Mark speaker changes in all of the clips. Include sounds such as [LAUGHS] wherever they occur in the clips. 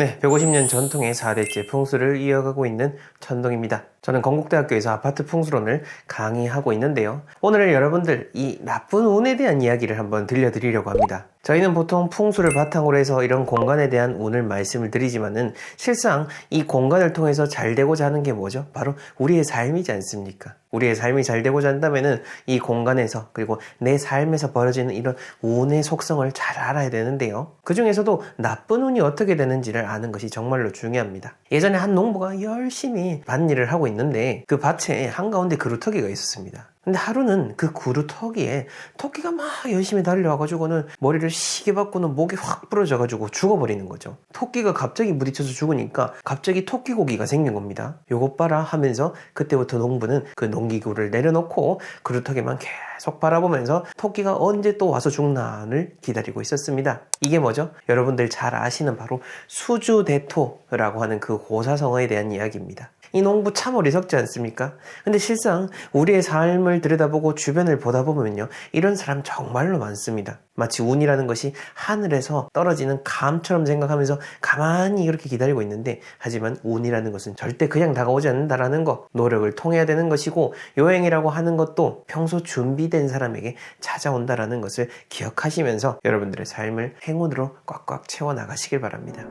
Speaker 1: 네, 150년 전통의 4대째 풍수를 이어가고 있는 천동입니다. 저는 건국대학교에서 아파트 풍수론을 강의하고 있는데요. 오늘은 여러분들 이 나쁜 운에 대한 이야기를 한번 들려드리려고 합니다. 저희는 보통 풍수를 바탕으로 해서 이런 공간에 대한 운을 말씀을 드리지만은 실상 이 공간을 통해서 잘 되고자 하는 게 뭐죠? 바로 우리의 삶이지 않습니까? 우리의 삶이 잘 되고자 한다면은 이 공간에서 그리고 내 삶에서 벌어지는 이런 운의 속성을 잘 알아야 되는데요. 그 중에서도 나쁜 운이 어떻게 되는지를 아는 것이 정말로 중요합니다. 예전에 한 농부가 열심히 밭일을 하고 있는데 그 밭에 한가운데 그루터기가 있었습니다. 근데 하루는 그 구루터기에 토끼가 막 열심히 달려와가지고는 머리를 시게 받고는 목이 확 부러져가지고 죽어버리는 거죠. 토끼가 갑자기 부딪혀서 죽으니까 갑자기 토끼 고기가 생긴 겁니다. 요것 봐라 하면서 그때부터 농부는 그 농기구를 내려놓고 그루터기만 계속 바라보면서 토끼가 언제 또 와서 죽나를 기다리고 있었습니다. 이게 뭐죠? 여러분들 잘 아시는 바로 수주대토라고 하는 그 고사성어에 대한 이야기입니다. 이 농부 참 어리석지 않습니까? 근데 실상 우리의 삶을 들여다보고 주변을 보다 보면요. 이런 사람 정말로 많습니다. 마치 운이라는 것이 하늘에서 떨어지는 감처럼 생각하면서 가만히 이렇게 기다리고 있는데 하지만 운이라는 것은 절대 그냥 다가오지 않는다라는 거 노력을 통해야 되는 것이고 여행이라고 하는 것도 평소 준비된 사람에게 찾아온다라는 것을 기억하시면서 여러분들의 삶을 행운으로 꽉꽉 채워 나가시길 바랍니다.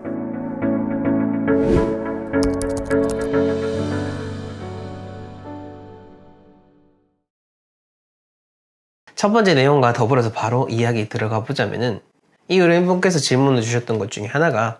Speaker 1: 첫 번째 내용과 더불어서 바로 이야기 들어가 보자면은 이 의뢰인분께서 질문을 주셨던 것 중에 하나가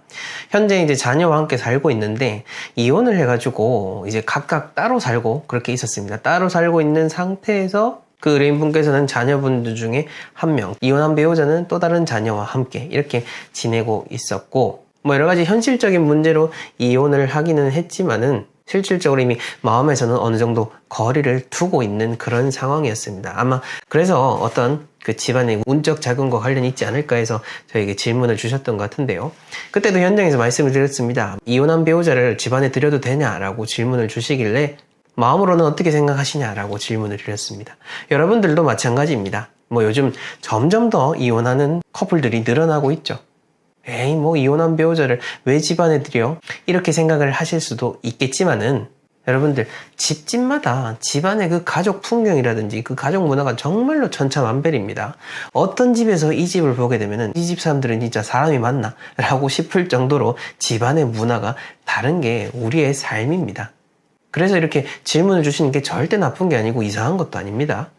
Speaker 1: 현재 이제 자녀와 함께 살고 있는데 이혼을 해가지고 이제 각각 따로 살고 그렇게 있었습니다. 따로 살고 있는 상태에서 그 의뢰인분께서는 자녀분들 중에 한 명, 이혼한 배우자는 또 다른 자녀와 함께 이렇게 지내고 있었고 뭐 여러 가지 현실적인 문제로 이혼을 하기는 했지만은 실질적으로 이미 마음에서는 어느 정도 거리를 두고 있는 그런 상황이었습니다. 아마 그래서 어떤 그 집안의 운적 자금과 관련이 있지 않을까 해서 저에게 질문을 주셨던 것 같은데요. 그때도 현장에서 말씀을 드렸습니다. 이혼한 배우자를 집안에 들여도 되냐라고 질문을 주시길래 마음으로는 어떻게 생각하시냐라고 질문을 드렸습니다. 여러분들도 마찬가지입니다. 뭐 요즘 점점 더 이혼하는 커플들이 늘어나고 있죠. 에이 뭐 이혼한 배우자를 왜 집안에 들여? 이렇게 생각을 하실 수도 있겠지만은 여러분들 집집마다 집안의 그 가족 풍경이라든지 그 가족 문화가 정말로 천차만별입니다. 어떤 집에서 이 집을 보게 되면은 이 집 사람들은 진짜 사람이 맞나? 라고 싶을 정도로 집안의 문화가 다른 게 우리의 삶입니다. 그래서 이렇게 질문을 주시는 게 절대 나쁜 게 아니고 이상한 것도 아닙니다.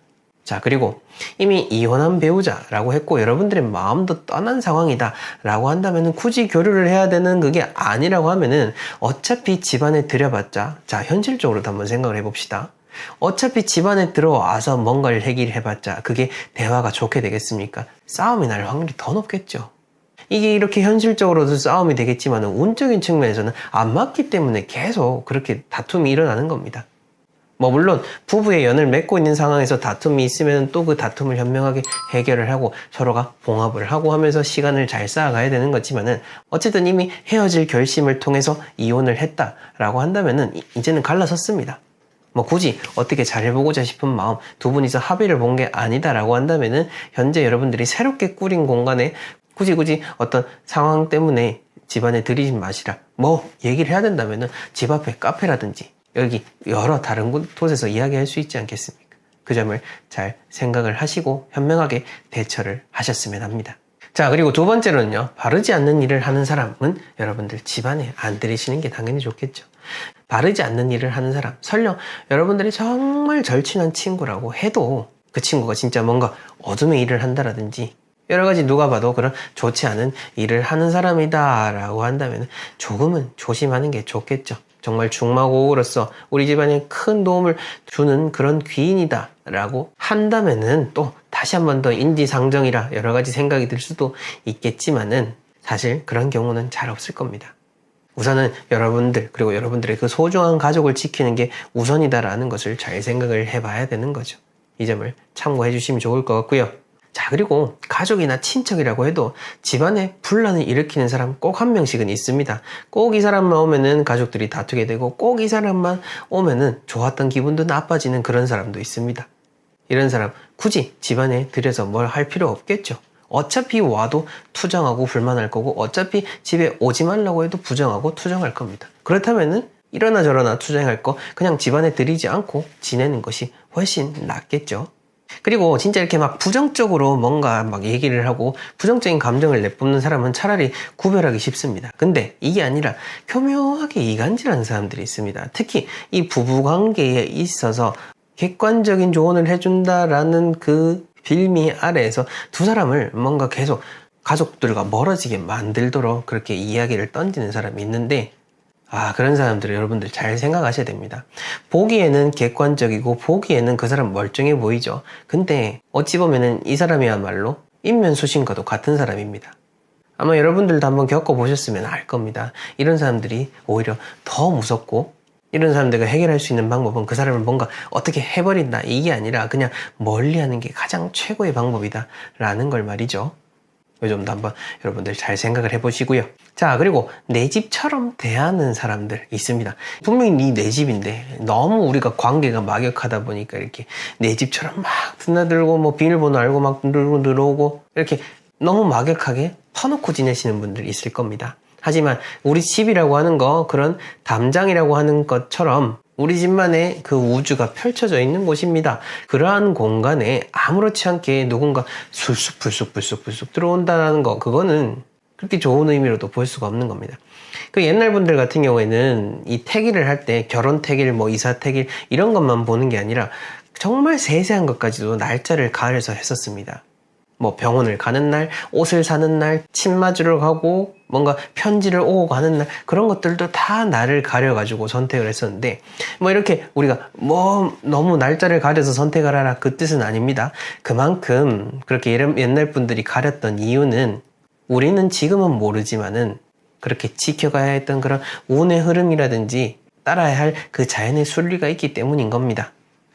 Speaker 1: 자, 그리고 이미 이혼한 배우자라고 했고 여러분들의 마음도 떠난 상황이다 라고 한다면 굳이 교류를 해야 되는 그게 아니라고 하면은 어차피 집안에 들여봤자 자, 현실적으로도 한번 생각을 해 봅시다. 어차피 집안에 들어와서 뭔가를 해결 해봤자 그게 대화가 좋게 되겠습니까? 싸움이 날 확률이 더 높겠죠. 이게 이렇게 현실적으로도 싸움이 되겠지만 운적인 측면에서는 안 맞기 때문에 계속 그렇게 다툼이 일어나는 겁니다. 뭐 물론 부부의 연을 맺고 있는 상황에서 다툼이 있으면 또 그 다툼을 현명하게 해결을 하고 서로가 봉합을 하고 하면서 시간을 잘 쌓아가야 되는 거지만은 어쨌든 이미 헤어질 결심을 통해서 이혼을 했다라고 한다면은 이제는 갈라섰습니다. 뭐 굳이 어떻게 잘 해보고자 싶은 마음 두 분이서 합의를 본 게 아니다라고 한다면은 현재 여러분들이 새롭게 꾸린 공간에 굳이 굳이 어떤 상황 때문에 집안에 들이진 마시라 뭐 얘기를 해야 된다면은 집 앞에 카페라든지 여기 여러 다른 곳에서 이야기할 수 있지 않겠습니까? 그 점을 잘 생각을 하시고 현명하게 대처를 하셨으면 합니다. 자, 그리고 두 번째로는요, 바르지 않는 일을 하는 사람은 여러분들 집안에 안 들이시는 게 당연히 좋겠죠. 바르지 않는 일을 하는 사람, 설령 여러분들이 정말 절친한 친구라고 해도 그 친구가 진짜 뭔가 어둠의 일을 한다라든지 여러 가지 누가 봐도 그런 좋지 않은 일을 하는 사람이다라고 한다면 조금은 조심하는 게 좋겠죠. 정말 중마고우로서 우리 집안에 큰 도움을 주는 그런 귀인이다 라고 한다면은 또 다시 한 번 더 인지상정이라 여러 가지 생각이 들 수도 있겠지만은 사실 그런 경우는 잘 없을 겁니다. 우선은 여러분들 그리고 여러분들의 그 소중한 가족을 지키는 게 우선이다라는 것을 잘 생각을 해봐야 되는 거죠. 이 점을 참고해 주시면 좋을 것 같고요. 자, 그리고 가족이나 친척이라고 해도 집안에 분란을 일으키는 사람 꼭 한 명씩은 있습니다. 꼭 이 사람만 오면은 가족들이 다투게 되고 꼭 이 사람만 오면은 좋았던 기분도 나빠지는 그런 사람도 있습니다. 이런 사람 굳이 집안에 들여서 뭘 할 필요 없겠죠. 어차피 와도 투정하고 불만할 거고 어차피 집에 오지 말라고 해도 부정하고 투정할 겁니다. 그렇다면은 이러나 저러나 투정할 거 그냥 집안에 들이지 않고 지내는 것이 훨씬 낫겠죠. 그리고 진짜 이렇게 막 부정적으로 뭔가 막 얘기를 하고 부정적인 감정을 내뿜는 사람은 차라리 구별하기 쉽습니다. 근데 이게 아니라 교묘하게 이간질하는 사람들이 있습니다. 특히 이 부부 관계에 있어서 객관적인 조언을 해준다라는 그 빌미 아래에서 두 사람을 뭔가 계속 가족들과 멀어지게 만들도록 그렇게 이야기를 던지는 사람이 있는데 아, 그런 사람들을 여러분들 잘 생각하셔야 됩니다. 보기에는 객관적이고 보기에는 그 사람 멀쩡해 보이죠. 근데 어찌 보면은 이 사람이야말로 인면수신과도 같은 사람입니다. 아마 여러분들도 한번 겪어보셨으면 알 겁니다. 이런 사람들이 오히려 더 무섭고 이런 사람들과 해결할 수 있는 방법은 그 사람을 뭔가 어떻게 해버린다 이게 아니라 그냥 멀리하는 게 가장 최고의 방법이다 라는 걸 말이죠. 이 점도 한번 여러분들 잘 생각을 해보시고요. 자, 그리고 내 집처럼 대하는 사람들 있습니다. 분명히 네내 집인데 너무 우리가 관계가 막역하다 보니까 이렇게 내 집처럼 막 드나들고 뭐 비밀번호 알고 막 들고 들어오고 이렇게 너무 막역하게 터놓고 지내시는 분들이 있을 겁니다. 하지만 우리 집이라고 하는 거 그런 담장이라고 하는 것처럼 우리 집만의 그 우주가 펼쳐져 있는 곳입니다. 그러한 공간에 아무렇지 않게 누군가 술쑥 불쑥 불쑥 불쑥 들어온다는 거 그거는 그렇게 좋은 의미로도 볼 수가 없는 겁니다. 그 옛날 분들 같은 경우에는 이 태기를 할 때 결혼 태길, 뭐 이사 태길 이런 것만 보는 게 아니라 정말 세세한 것까지도 날짜를 가려서 했었습니다. 뭐 병원을 가는 날, 옷을 사는 날, 침 맞으러 가고 뭔가 편지를 오고 가는 날 그런 것들도 다 날을 가려 가지고 선택을 했었는데 뭐 이렇게 우리가 뭐 너무 날짜를 가려서 선택을 하라 그 뜻은 아닙니다. 그만큼 그렇게 옛날 분들이 가렸던 이유는 우리는 지금은 모르지만은 그렇게 지켜가야 했던 그런 운의 흐름이라든지 따라야 할 그 자연의 순리가 있기 때문인 겁니다.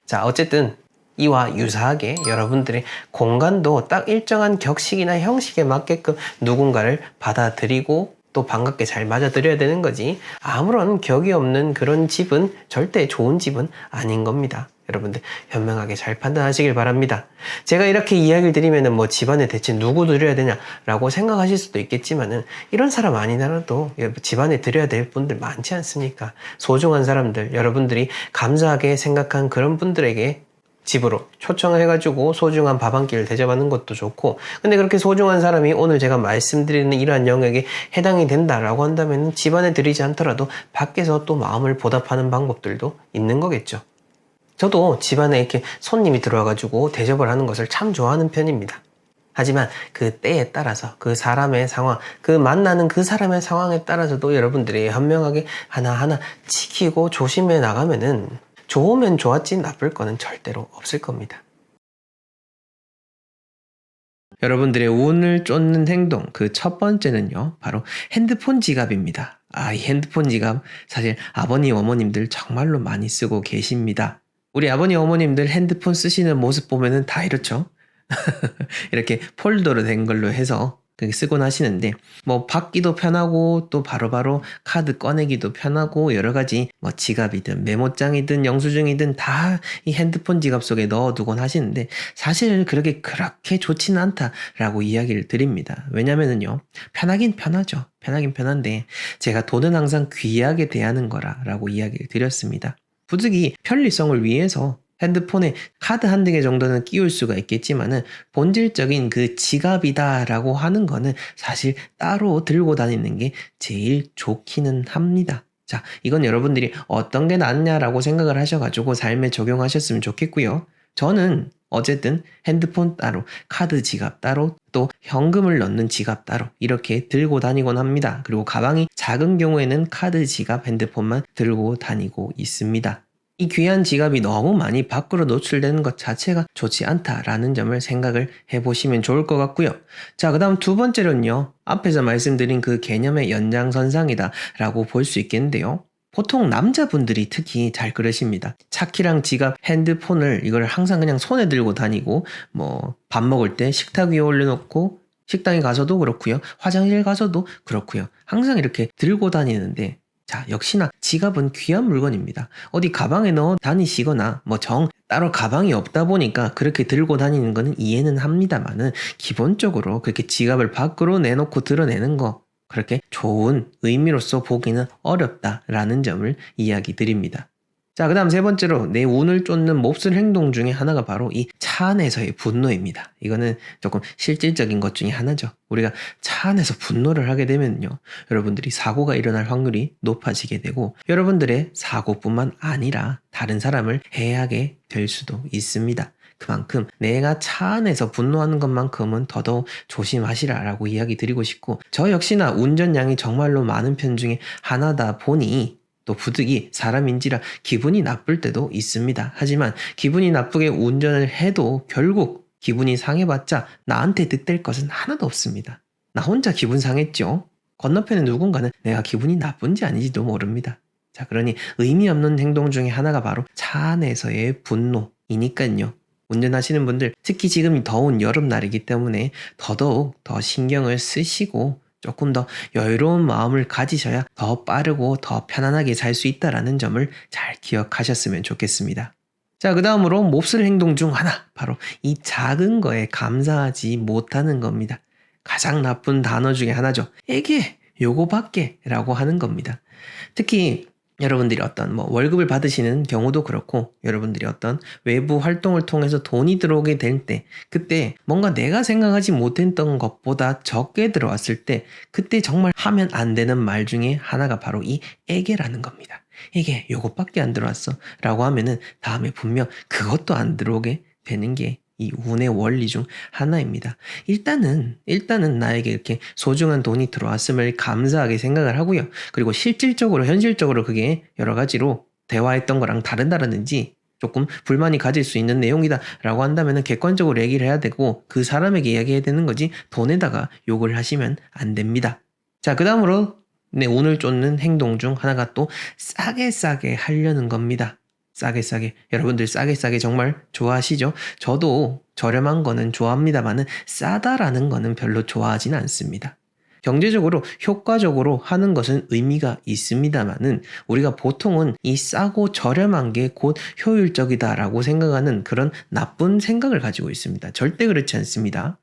Speaker 1: 자, 어쨌든 이와 유사하게 여러분들의 공간도 딱 일정한 격식이나 형식에 맞게끔 누군가를 받아들이고 또 반갑게 잘 맞아들여야 되는 거지 아무런 격이 없는 그런 집은 절대 좋은 집은 아닌 겁니다. 여러분들 현명하게 잘 판단하시길 바랍니다. 제가 이렇게 이야기를 드리면은 뭐 집안에 대체 누구 드려야 되냐라고 생각하실 수도 있겠지만은 이런 사람 아니더라도 집안에 드려야 될 분들 많지 않습니까? 소중한 사람들 여러분들이 감사하게 생각한 그런 분들에게 집으로 초청을 해가지고 소중한 밥 한 끼를 대접하는 것도 좋고 근데 그렇게 소중한 사람이 오늘 제가 말씀드리는 이러한 영역에 해당이 된다라고 한다면 집안에 드리지 않더라도 밖에서 또 마음을 보답하는 방법들도 있는 거겠죠. 저도 집안에 이렇게 손님이 들어와가지고 대접을 하는 것을 참 좋아하는 편입니다. 하지만 그 때에 따라서 그 사람의 상황, 그 만나는 그 사람의 상황에 따라서도 여러분들이 현명하게 하나하나 지키고 조심해 나가면은 좋으면 좋았지 나쁠 거는 절대로 없을 겁니다. 여러분들의 운을 쫓는 행동, 그 첫 번째는요, 바로 핸드폰 지갑입니다. 아, 이 핸드폰 지갑, 사실 아버님, 어머님들 정말로 많이 쓰고 계십니다. 우리 아버님, 어머님들 핸드폰 쓰시는 모습 보면은 다 이렇죠? [LAUGHS] 이렇게 폴더로 된 걸로 해서 그렇게 쓰곤 하시는데 뭐 받기도 편하고 또 바로 바로 카드 꺼내기도 편하고 여러 가지 뭐 지갑이든 메모장이든 영수증이든 다 이 핸드폰 지갑 속에 넣어두곤 하시는데 사실 그렇게 그렇게 좋지는 않다라고 이야기를 드립니다. 왜냐면은요 편하긴 편하죠. 편하긴 편한데 제가 돈은 항상 귀하게 대하는 거라라고 이야기를 드렸습니다. 부득이 편리성을 위해서 핸드폰에 카드 한두 개 정도는 끼울 수가 있겠지만은 본질적인 그 지갑이다라고 하는 거는 사실 따로 들고 다니는 게 제일 좋기는 합니다. 자, 이건 여러분들이 어떤 게 낫냐라고 생각을 하셔가지고 삶에 적용하셨으면 좋겠고요. 저는 어쨌든 핸드폰 따로, 카드 지갑 따로, 또 현금을 넣는 지갑 따로 이렇게 들고 다니곤 합니다. 그리고 가방이 작은 경우에는 카드 지갑, 핸드폰만 들고 다니고 있습니다. 이 귀한 지갑이 너무 많이 밖으로 노출되는 것 자체가 좋지 않다라는 점을 생각을 해보시면 좋을 것 같고요. 자, 그 다음 두 번째로는요. 앞에서 말씀드린 그 개념의 연장선상이다 라고 볼 수 있겠는데요. 보통 남자분들이 특히 잘 그러십니다. 차키랑 지갑, 핸드폰을 이걸 항상 그냥 손에 들고 다니고 뭐 밥 먹을 때 식탁 위에 올려놓고 식당에 가서도 그렇고요. 화장실 가서도 그렇고요. 항상 이렇게 들고 다니는데 자, 역시나 지갑은 귀한 물건입니다. 어디 가방에 넣어 다니시거나 뭐 정 따로 가방이 없다 보니까 그렇게 들고 다니는 거는 이해는 합니다만은 기본적으로 그렇게 지갑을 밖으로 내놓고 드러내는 거 그렇게 좋은 의미로서 보기는 어렵다라는 점을 이야기 드립니다. 자, 그 다음 세 번째로 내 운을 쫓는 몹쓸 행동 중에 하나가 바로 이 차 안에서의 분노입니다. 이거는 조금 실질적인 것 중에 하나죠. 우리가 차 안에서 분노를 하게 되면요. 여러분들이 사고가 일어날 확률이 높아지게 되고 여러분들의 사고뿐만 아니라 다른 사람을 해하게 될 수도 있습니다. 그만큼 내가 차 안에서 분노하는 것만큼은 더더욱 조심하시라라고 이야기 드리고 싶고 저 역시나 운전량이 정말로 많은 편 중에 하나다 보니 또 부득이 사람인지라 기분이 나쁠 때도 있습니다. 하지만 기분이 나쁘게 운전을 해도 결국 기분이 상해봤자 나한테 득될 것은 하나도 없습니다. 나 혼자 기분 상했죠. 건너편에 누군가는 내가 기분이 나쁜지 아닌지도 모릅니다. 자, 그러니 의미 없는 행동 중에 하나가 바로 차 안에서의 분노이니까요. 운전하시는 분들, 특히 지금 더운 여름날이기 때문에 더더욱 더 신경을 쓰시고 조금 더 여유로운 마음을 가지셔야 더 빠르고 더 편안하게 살수 있다라는 점을 잘 기억하셨으면 좋겠습니다. 자, 그 다음으로 몹쓸 행동 중 하나, 바로 이 작은 거에 감사하지 못하는 겁니다. 가장 나쁜 단어 중에 하나죠. 에게, 요거밖에 라고 하는 겁니다. 특히 여러분들이 어떤 뭐 월급을 받으시는 경우도 그렇고 여러분들이 어떤 외부 활동을 통해서 돈이 들어오게 될 때 그때 뭔가 내가 생각하지 못했던 것보다 적게 들어왔을 때 그때 정말 하면 안 되는 말 중에 하나가 바로 이 애게라는 겁니다. 이게 요것밖에 안 들어왔어 라고 하면은 다음에 분명 그것도 안 들어오게 되는 게 이 운의 원리 중 하나입니다. 일단은, 일단은 나에게 이렇게 소중한 돈이 들어왔음을 감사하게 생각을 하고요. 그리고 실질적으로, 현실적으로 그게 여러 가지로 대화했던 거랑 다른다라든지 조금 불만이 가질 수 있는 내용이다 라고 한다면 객관적으로 얘기를 해야 되고 그 사람에게 이야기해야 되는 거지 돈에다가 욕을 하시면 안 됩니다. 자, 그 다음으로 내 운을 쫓는 행동 중 하나가 또 싸게 싸게 하려는 겁니다. 싸게 싸게 여러분들 싸게 싸게 정말 좋아하시죠? 저도 저렴한 거는 좋아합니다만은 싸다라는 거는 별로 좋아하진 않습니다. 경제적으로 효과적으로 하는 것은 의미가 있습니다만은 우리가 보통은 이 싸고 저렴한 게 곧 효율적이다라고 생각하는 그런 나쁜 생각을 가지고 있습니다. 절대 그렇지 않습니다.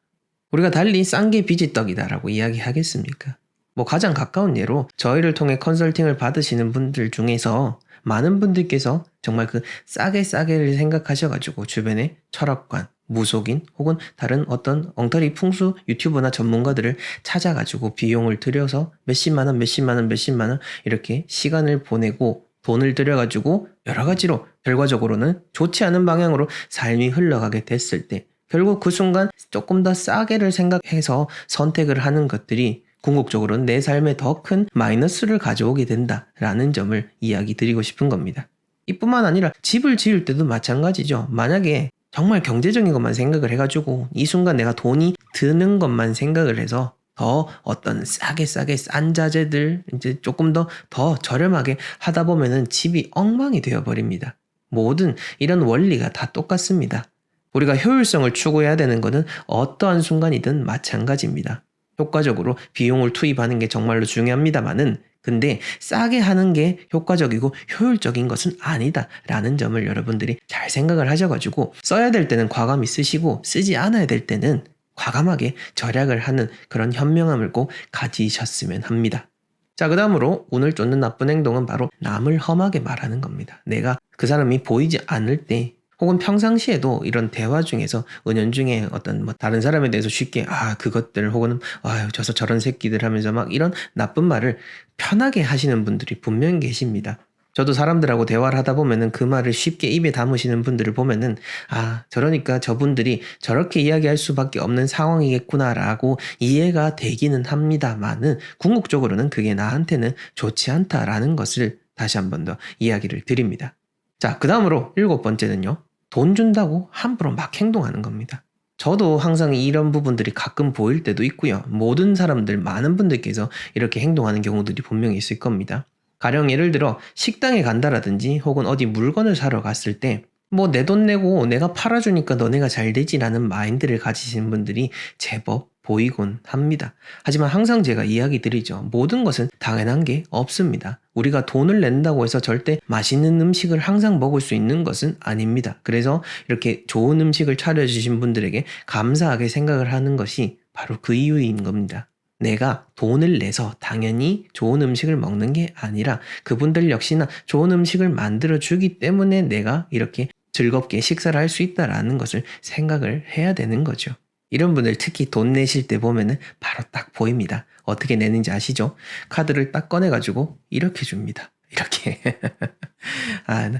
Speaker 1: 우리가 달리 싼 게 비지떡이다라고 이야기하겠습니까? 뭐 가장 가까운 예로 저희를 통해 컨설팅을 받으시는 분들 중에서 많은 분들께서 정말 그 싸게 싸게를 생각하셔가지고 주변에 철학관, 무속인 혹은 다른 어떤 엉터리 풍수 유튜버나 전문가들을 찾아가지고 비용을 들여서 몇십만 원, 몇십만 원, 몇십만 원 이렇게 시간을 보내고 돈을 들여가지고 여러 가지로 결과적으로는 좋지 않은 방향으로 삶이 흘러가게 됐을 때 결국 그 순간 조금 더 싸게를 생각해서 선택을 하는 것들이 궁극적으로는 내 삶에 더 큰 마이너스를 가져오게 된다라는 점을 이야기 드리고 싶은 겁니다. 이뿐만 아니라 집을 지을 때도 마찬가지죠. 만약에 정말 경제적인 것만 생각을 해가지고 이 순간 내가 돈이 드는 것만 생각을 해서 더 어떤 싸게 싸게 싼 자재들 이제 조금 더 더 저렴하게 하다 보면은 집이 엉망이 되어 버립니다. 모든 이런 원리가 다 똑같습니다. 우리가 효율성을 추구해야 되는 것은 어떠한 순간이든 마찬가지입니다. 효과적으로 비용을 투입하는 게 정말로 중요합니다만은 근데 싸게 하는 게 효과적이고 효율적인 것은 아니다라는 점을 여러분들이 잘 생각을 하셔가지고 써야 될 때는 과감히 쓰시고 쓰지 않아야 될 때는 과감하게 절약을 하는 그런 현명함을 꼭 가지셨으면 합니다. 자, 그 다음으로 오늘 쫓는 나쁜 행동은 바로 남을 험하게 말하는 겁니다. 내가 그 사람이 보이지 않을 때 혹은 평상시에도 이런 대화 중에서 은연중에 어떤 뭐 다른 사람에 대해서 쉽게 아 그것들 혹은 아유 저서 저런 새끼들 하면서 막 이런 나쁜 말을 편하게 하시는 분들이 분명히 계십니다. 저도 사람들하고 대화를 하다 보면은 그 말을 쉽게 입에 담으시는 분들을 보면은 아 저러니까 저분들이 저렇게 이야기할 수밖에 없는 상황이겠구나라고 이해가 되기는 합니다만은 궁극적으로는 그게 나한테는 좋지 않다라는 것을 다시 한 번 더 이야기를 드립니다. 자, 그 다음으로 일곱 번째는요. 돈 준다고 함부로 막 행동하는 겁니다. 저도 항상 이런 부분들이 가끔 보일 때도 있고요. 모든 사람들, 많은 분들께서 이렇게 행동하는 경우들이 분명히 있을 겁니다. 가령 예를 들어 식당에 간다라든지 혹은 어디 물건을 사러 갔을 때 뭐 내 돈 내고 내가 팔아주니까 너네가 잘 되지라는 마인드를 가지신 분들이 제법
Speaker 2: 보이곤 합니다. 하지만 항상 제가 이야기 드리죠. 모든 것은 당연한 게 없습니다. 우리가 돈을 낸다고 해서 절대 맛있는 음식을 항상 먹을 수 있는 것은 아닙니다. 그래서 이렇게 좋은 음식을 차려주신 분들에게 감사하게 생각을 하는 것이 바로 그 이유인 겁니다. 내가 돈을 내서 당연히 좋은 음식을 먹는 게 아니라 그분들 역시나 좋은 음식을 만들어 주기 때문에 내가 이렇게 즐겁게 식사를 할 수 있다라는 것을 생각을 해야 되는 거죠. 이런 분들 특히 돈 내실 때 보면은 바로 딱 보입니다. 어떻게 내는지 아시죠? 카드를 딱 꺼내가지고 이렇게 줍니다. 이렇게. [LAUGHS] 아,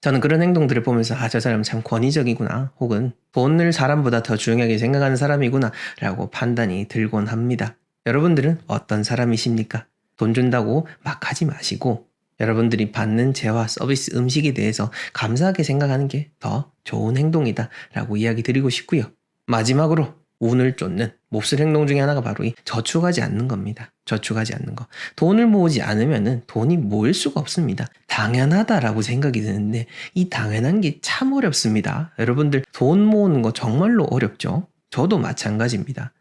Speaker 2: 저는 그런 행동들을 보면서 아, 저 사람 참 권위적이구나. 혹은 돈을 사람보다 더 중요하게 생각하는 사람이구나. 라고 판단이 들곤 합니다. 여러분들은 어떤 사람이십니까? 돈 준다고 막 하지 마시고 여러분들이 받는 재화, 서비스, 음식에 대해서 감사하게 생각하는 게 더 좋은 행동이다 라고 이야기 드리고 싶고요. 마지막으로 운을 쫓는 몹쓸 행동 중에 하나가 바로 이 저축하지 않는 겁니다. 저축하지 않는 거. 돈을 모으지 않으면은 돈이 모일 수가 없습니다. 당연하다라고 생각이 드는데 이 당연한 게 참 어렵습니다. 여러분들 돈 모으는 거 정말로 어렵죠? 저도 마찬가지입니다.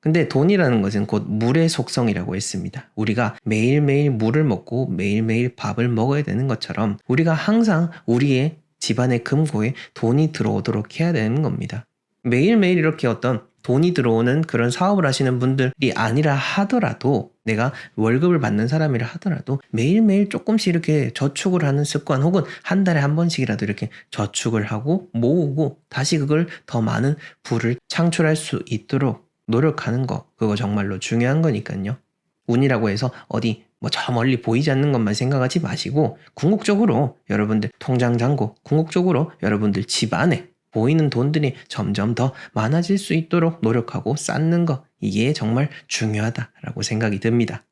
Speaker 2: 근데 돈이라는 것은 곧 물의 속성이라고 했습니다. 우리가 매일매일 물을 먹고 매일매일 밥을 먹어야 되는 것처럼 우리가 항상 우리의 집안의 금고에 돈이 들어오도록 해야 되는 겁니다. 매일매일 이렇게 어떤 돈이 들어오는 그런 사업을 하시는 분들이 아니라 하더라도 내가 월급을 받는 사람이라 하더라도 매일매일 조금씩 이렇게 저축을 하는 습관 혹은 한 달에 한 번씩이라도 이렇게 저축을 하고 모으고 다시 그걸 더 많은 부를 창출할 수 있도록 노력하는 거 그거 정말로 중요한 거니까요. 운이라고 해서 어디 뭐 저 멀리 보이지 않는 것만 생각하지 마시고 궁극적으로 여러분들 통장 잔고 궁극적으로 여러분들 집 안에 보이는 돈들이 점점 더 많아질 수 있도록 노력하고 쌓는 거 이게 정말 중요하다라고 생각이 듭니다.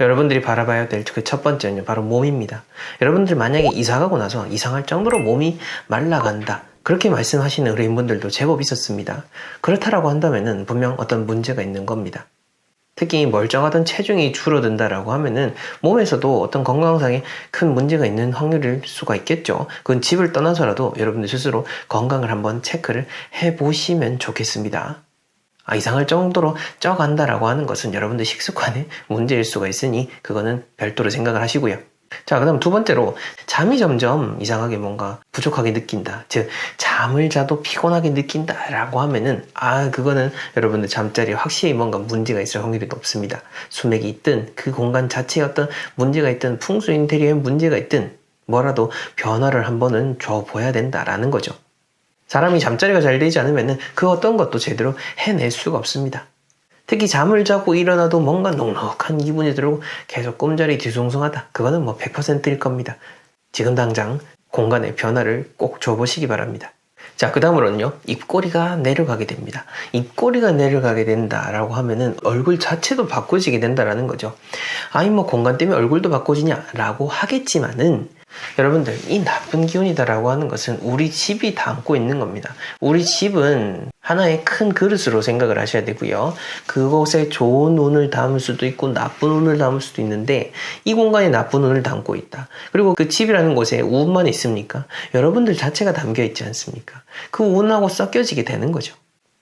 Speaker 1: 여러분들이 바라봐야 될 그 첫 번째는요, 바로 몸입니다. 여러분들 만약에 이사 가고 나서 이상할 정도로 몸이 말라간다. 그렇게 말씀하시는 의뢰인분들도 제법 있었습니다. 그렇다라고 한다면은 분명 어떤 문제가 있는 겁니다. 특히 멀쩡하던 체중이 줄어든다라고 하면은 몸에서도 어떤 건강상에 큰 문제가 있는 확률일 수가 있겠죠. 그건 집을 떠나서라도 여러분들 스스로 건강을 한번 체크를 해 보시면 좋겠습니다. 아, 이상할 정도로 쪄간다라고 하는 것은 여러분들 식습관의 문제일 수가 있으니 그거는 별도로 생각을 하시고요. 자, 그 다음 두 번째로 잠이 점점 이상하게 뭔가 부족하게 느낀다. 즉, 잠을 자도 피곤하게 느낀다. 라고 하면은, 아, 그거는 여러분들 잠자리에 확실히 뭔가 문제가 있을 확률이 높습니다. 수맥이 있든, 그 공간 자체에 어떤 문제가 있든, 풍수 인테리어에 문제가 있든, 뭐라도 변화를 한 번은 줘봐야 된다라는 거죠. 사람이 잠자리가 잘 되지 않으면은 그 어떤 것도 제대로 해낼 수가 없습니다. 특히 잠을 자고 일어나도 뭔가 넉넉한 기분이 들고 계속 꿈자리 뒤숭숭하다. 그거는 뭐 100%일 겁니다. 지금 당장 공간의 변화를 꼭 줘보시기 바랍니다. 자, 그 다음으로는요, 입꼬리가 내려가게 됩니다. 입꼬리가 내려가게 된다라고 하면은 얼굴 자체도 바꿔지게 된다라는 거죠. 아니, 뭐 공간 때문에 얼굴도 바꿔지냐라고 하겠지만은 여러분들, 이 나쁜 기운이다라고 하는 것은 우리 집이 담고 있는 겁니다. 우리 집은 하나의 큰 그릇으로 생각을 하셔야 되고요. 그곳에 좋은 운을 담을 수도 있고 나쁜 운을 담을 수도 있는데 이 공간에 나쁜 운을 담고 있다. 그리고 그 집이라는 곳에 운만 있습니까? 여러분들 자체가 담겨 있지 않습니까? 그 운하고 섞여지게 되는 거죠.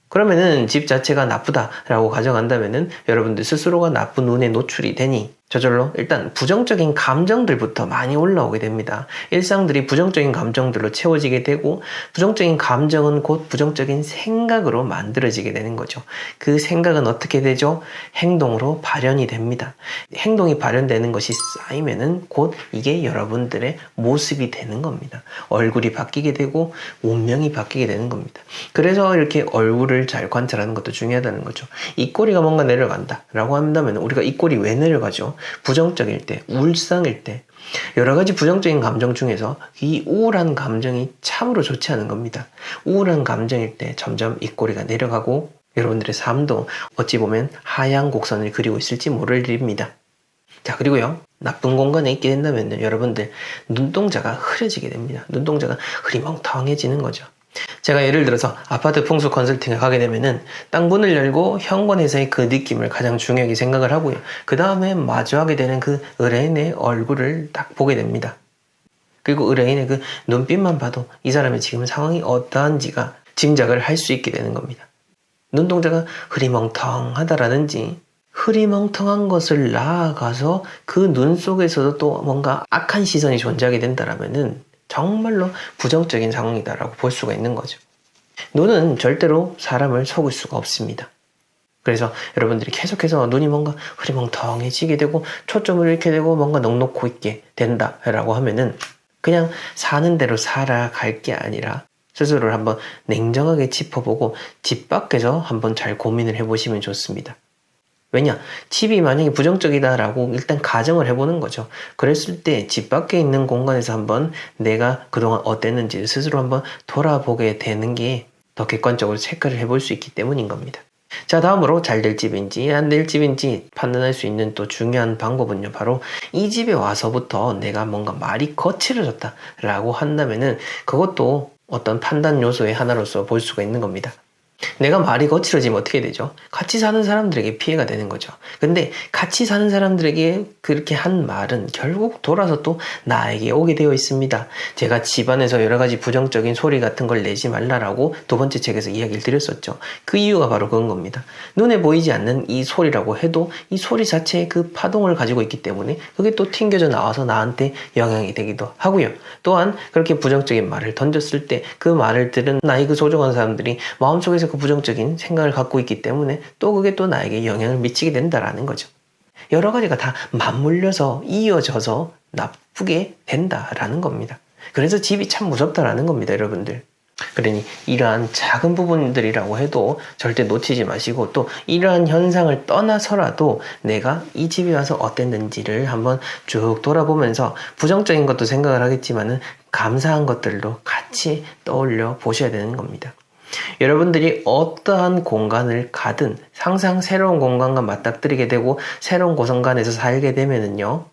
Speaker 1: 그러면은 집 자체가 나쁘다라고 가정한다면은 여러분들 스스로가 나쁜 운에 노출이 되니 저절로 일단 부정적인 감정들부터 많이 올라오게 됩니다. 일상들이 부정적인 감정들로 채워지게 되고 부정적인 감정은 곧 부정적인 생각으로 만들어지게 되는 거죠. 그 생각은 어떻게 되죠? 행동으로 발현이 됩니다. 행동이 발현되는 것이 쌓이면은 곧 이게 여러분들의 모습이 되는 겁니다. 얼굴이 바뀌게 되고 운명이 바뀌게 되는 겁니다. 그래서 이렇게 얼굴을 잘 관찰하는 것도 중요하다는 거죠. 이 꼬리가 뭔가 내려간다 라고 한다면 우리가 이 꼬리 왜 내려가죠? 부정적일 때, 울상일 때, 여러 가지 부정적인 감정 중에서 이 우울한 감정이 참으로 좋지 않은 겁니다. 우울한 감정일 때 점점 입꼬리가 내려가고 여러분들의 삶도 어찌 보면 하향 곡선을 그리고 있을지 모를 일입니다. 자, 그리고요. 나쁜 공간에 있게 된다면 여러분들 눈동자가 흐려지게 됩니다. 눈동자가 흐리멍텅해지는 거죠. 제가 예를 들어서 아파트 풍수 컨설팅을 가게 되면은 딱 문을 열고 현관에서의 그 느낌을 가장 중요하게 생각을 하고요. 그 다음에 마주하게 되는 그 의뢰인의 얼굴을 딱 보게 됩니다. 그리고 의뢰인의 그 눈빛만 봐도 이 사람의 지금 상황이 어떠한지가 짐작을 할 수 있게 되는 겁니다. 눈동자가 흐리멍텅하다라든지 흐리멍텅한 것을 나아가서 그 눈 속에서도 또 뭔가 악한 시선이 존재하게 된다라면은 정말로 부정적인 상황이다라고 볼 수가 있는 거죠. 눈은 절대로 사람을 속일 수가 없습니다. 그래서 여러분들이 계속해서 눈이 뭔가 흐리멍텅해지게 되고 초점을 잃게 되고 뭔가 넉넉고 있게 된다라고 하면은 그냥 사는 대로 살아갈 게 아니라 스스로를 한번 냉정하게 짚어보고 집 밖에서 한번 잘 고민을 해보시면 좋습니다. 왜냐? 집이 만약에 부정적이다라고 일단 가정을 해보는 거죠. 그랬을 때 집 밖에 있는 공간에서 한번 내가 그동안 어땠는지 스스로 한번 돌아보게 되는 게 더 객관적으로 체크를 해볼 수 있기 때문인 겁니다. 자, 다음으로 잘 될 집인지 안 될 집인지 판단할 수 있는 또 중요한 방법은요, 바로 이 집에 와서부터 내가 뭔가 말이 거칠어졌다라고 한다면은 그것도 어떤 판단 요소의 하나로서 볼 수가 있는 겁니다. 내가 말이 거칠어지면 어떻게 되죠? 같이 사는 사람들에게 피해가 되는 거죠. 근데 같이 사는 사람들에게 그렇게 한 말은 결국 돌아서 또 나에게 오게 되어 있습니다. 제가 집안에서 여러 가지 부정적인 소리 같은 걸 내지 말라라고 두 번째 책에서 이야기를 드렸었죠. 그 이유가 바로 그런 겁니다. 눈에 보이지 않는 이 소리라고 해도 이 소리 자체의 그 파동을 가지고 있기 때문에 그게 또 튕겨져 나와서 나한테 영향이 되기도 하고요. 또한 그렇게 부정적인 말을 던졌을 때 그 말을 들은 나의 그 소중한 사람들이 마음속에서 그 부정적인 생각을 갖고 있기 때문에 또 그게 또 나에게 영향을 미치게 된다라는 거죠. 여러 가지가 다 맞물려서 이어져서 나쁘게 된다라는 겁니다. 그래서 집이 참 무섭다라는 겁니다, 여러분들. 그러니 이러한 작은 부분들이라고 해도 절대 놓치지 마시고 또 이러한 현상을 떠나서라도 내가 이 집에 와서 어땠는지를 한번 쭉 돌아보면서 부정적인 것도 생각을 하겠지만은 감사한 것들도 같이 떠올려 보셔야 되는 겁니다. 여러분들이 어떠한 공간을 가든 항상 새로운 공간과 맞닥뜨리게 되고 새로운 고성간에서 살게 되면은요.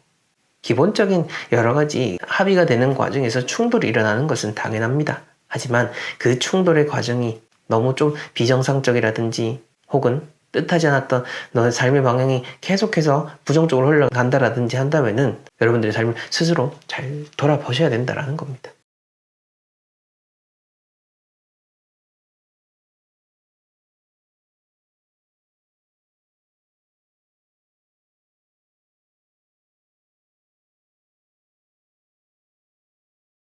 Speaker 1: 기본적인 여러 가지 합의가 되는 과정에서 충돌이 일어나는 것은 당연합니다. 하지만 그 충돌의 과정이 너무 좀 비정상적이라든지 혹은 뜻하지 않았던 너의 삶의 방향이 계속해서 부정적으로 흘러간다라든지 한다면은 여러분들의 삶을 스스로 잘 돌아보셔야 된다라는 겁니다.